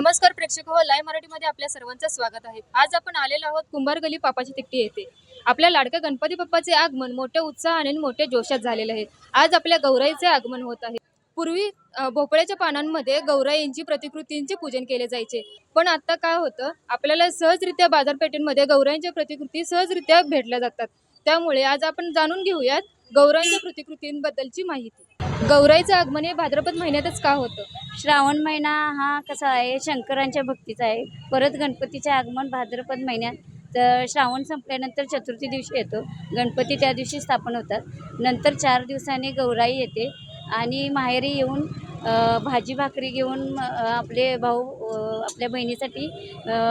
नमस्कार प्रेक्षक हो लाय मराठीमध्ये आपल्या सर्वांचं स्वागत आहे. आज आपण आलेलो आहोत कुंभार गली पापाची तिकटी येथे. आपल्या लाडक्या गणपती बाप्पाचे आगमन मोठ्या उत्साहाने आणि मोठ्या जोशात झालेले आहे. आज आपल्या गौराईचे आगमन होत आहे. पूर्वी भोपळ्याच्या पानांमध्ये गौराईंची प्रतिकृतींचे पूजन केले जायचे. पण आता काय होतं? आपल्याला सहजरित्या बाजारपेठेमध्ये गौराईंच्या प्रतिकृती सहजरित्या भेटल्या जातात. त्यामुळे आज आपण जाणून घेऊयात गौराईंच्या प्रतिकृतींबद्दलची माहिती. गौराईचं आगमन हे भाद्रपद महिन्यातच का होतं? श्रावण महिना हा कसा आहे? शंकरांच्या भक्तीचा आहे. परत गणपतीचे आगमन भाद्रपद महिन्यात तर श्रावण संपल्यानंतर चतुर्थी दिवशी येतो. गणपती त्या दिवशी स्थापन होतात. नंतर चार दिवसांनी गौराई येते आणि माहेरी येऊन भाजी भाकरी घेऊन आपले भाऊ आपल्या बहिणीसाठी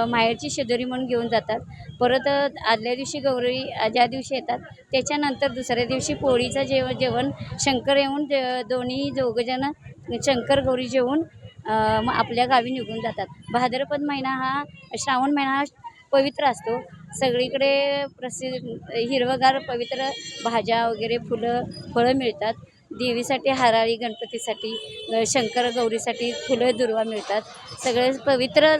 माहेरची शेजारी म्हणून घेऊन जातात. परत आदल्या दिवशी गौरी ज्या दिवशी येतात त्याच्यानंतर दुसऱ्या दिवशी पोळीचं जेव जेवण शंकर येऊन जे- दोन्ही दोघंजणं शंकर गौरी जेवून मग आपल्या गावी निघून जातात. भाद्रपद महिना हा श्रावण महिना हा पवित्र असतो. सगळीकडे प्रसिद्ध हिरवगार पवित्र भाज्या वगैरे फुलं फळं मिळतात. देवीसाठी हराळी गणपतीसाठी शंकर गौरीसाठी फुलं दुर्वा मिळतात. सगळे पवित्र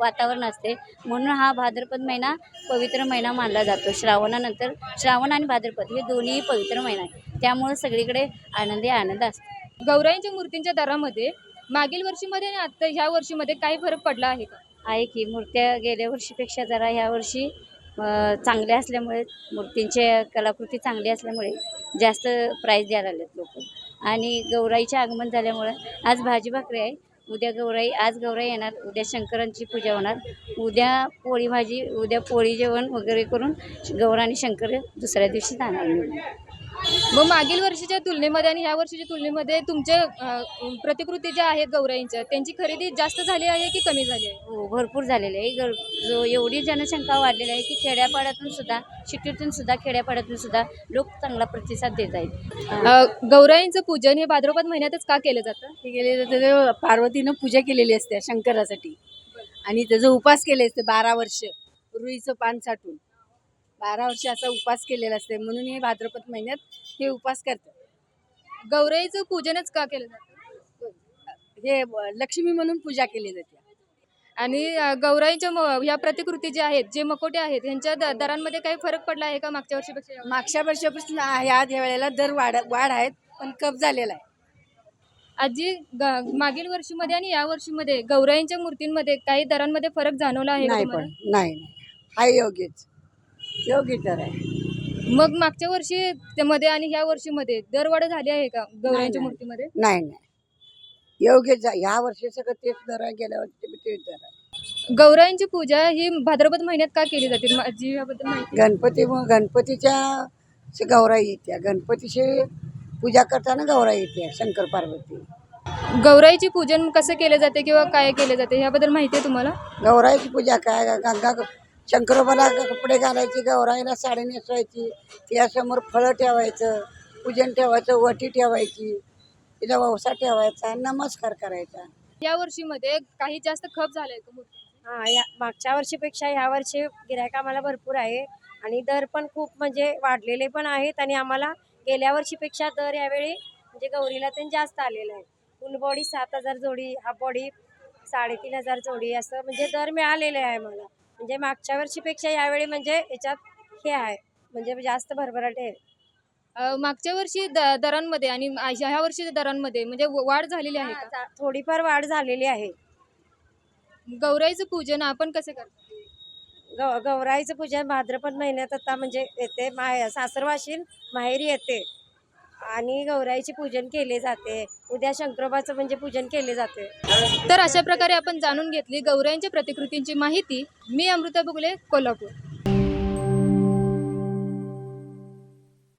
वातावरण असते. म्हणून हा भाद्रपद महिना पवित्र महिना मानला जातो. श्रावणानंतर श्रावण आणि भाद्रपद हे दोन्ही पवित्र महिना आहे त्यामुळे सगळीकडे आनंदी आनंद असतो. गौराईंच्या मूर्तींच्या दरामध्ये मागील वर्षीमध्ये आणि आता ह्या वर्षीमध्ये काही फरक पडला आहे का? आहे की मूर्त्या गेल्या वर्षीपेक्षा जरा ह्या वर्षी चांगले चांगल्या असल्यामुळे मूर्तींचे कलाकृती चांगली असल्यामुळे जास्त प्राईज द्यायला लागलेत लोक. आणि गौराईचे आगमन झाल्यामुळं आज भाजी भाकरी आहे. उद्या गौराई आज गौराई येणार उद्या शंकरांची पूजा होणार. उद्या पोळी भाजी उद्या पोळी जेवण वगैरे करून गौरा आणि शंकर दुसऱ्या दिवशी जाणार. मग मागील वर्षीच्या तुलनेमध्ये आणि ह्या वर्षीच्या तुलनेमध्ये तुमच्या प्रतिकृती ज्या आहेत गौराईंच्या त्यांची खरेदी जास्त झाली आहे की कमी झाली आहे? हो भरपूर झालेले आहे. गर जो एवढी जनसंख्या वाढलेली आहे की खेड्यापाड्यातून सुद्धा सिटीतून सुद्धा खेड्यापाड्यातून सुद्धा लोक चांगला प्रतिसाद देत आहेत. गौराईंचं पूजन हे भाद्रपद महिन्यातच का केलं जातं? हे गेले त्याचं पार्वतीनं पूजा केलेली असते शंकरासाठी. आणि त्याचा उपास केले असते बारा वर्ष रुईचं पान साठून. बारा वर्ष असा उपास केलेला असते. म्हणून हे भाद्रपद महिन्यात हे उपास करतात. गौराईचं पूजनच का केलं जातं? हे लक्ष्मी म्हणून पूजा केली जाते. आणि गौराईच्या ह्या प्रतिकृती ज्या आहेत जे मकोटे आहेत ह्यांच्या दरांमध्ये काही फरक पडला आहे का मागच्या वर्षीपेक्षा? मागच्या वर्षापासून ह्या वेळेला दर वाढ वाढ आहेत पण कप झालेला आहे. आजी मागील वर्षीमध्ये आणि या वर्षीमध्ये गौराईंच्या मूर्तींमध्ये काही दरांमध्ये फरक जाणवला आहे नाही? पण हाय योग्यच. योग्य दर आहे मग मागच्या वर्षी मध्ये आणि ह्या वर्षीमध्ये दरवाढ झाली आहे का गौराईंच्या नाही. मूर्तीमध्ये? नाही नाही. योग्यच आहे ह्या वर्षी सगळं तेच दर आहे गेल्या वर्षी बी तेच दर आहे. गौराईंची पूजा ही भाद्रपद महिन्यात का केली जाते? मा- जी याबद्दल माहिती गणपती गणपतीच्या से गौराई येते. गणपतीशी पूजा करताना गौराई येते शंकर पार्वती. गौराईची पूजन कसं केले जाते किंवा काय केले जाते? ह्याबद्दल माहिती आहे तुम्हाला? गौराईची पूजा काय? गंगा शंकरोबाला कपडे घालायची गौराईला साडी नेसवायची त्यासमोर फळं ठेवायचं पूजन ठेवायचं वटी ठेवायची तिला ववसा ठेवायचा नमस्कार करायचा. या वर्षीमध्ये काही जास्त खप झालाय का मूर्ती हा या मागच्या वर्षीपेक्षा ह्या वर्षी गिरायक आम्हाला भरपूर आहे आणि दर पण खूप म्हणजे वाढलेले पण आहेत आणि आम्हाला गेल्या वर्षीपेक्षा दर यावेळी म्हणजे गौरीला ते जास्त आलेलं आहे. फुल बॉडी सात हजार जोडी हाफ बॉडी साडेतीन हजार जोडी असं म्हणजे दर मिळालेले आहे मला म्हणजे मागच्या वर्षीपेक्षा यावेळी म्हणजे याच्यात हे आहे. म्हणजे जास्त भरभराट आहे. अं, मागच्या वर्षी द- दरांमध्ये आणि आ- ह्या वर्षीच्या दरांमध्ये म्हणजे व- वाढ झालेली आहे का? थोडीफार वाढ झालेली आहे. गौराईचं पूजन आपण कसं करतो? गौ गौराईचं पूजन भाद्रपद महिन्यात आता म्हणजे येते माहे सासरवाशीन माहेरी येते. आणि गौराईचे पूजन केले जाते. उद्या शंकरोबाचं म्हणजे पूजन केले जाते. तर अशा प्रकारे आपण जाणून घेतली गौराईंच्या प्रतिकृतींची माहिती. मी अमृता बुगले कोल्हापूर.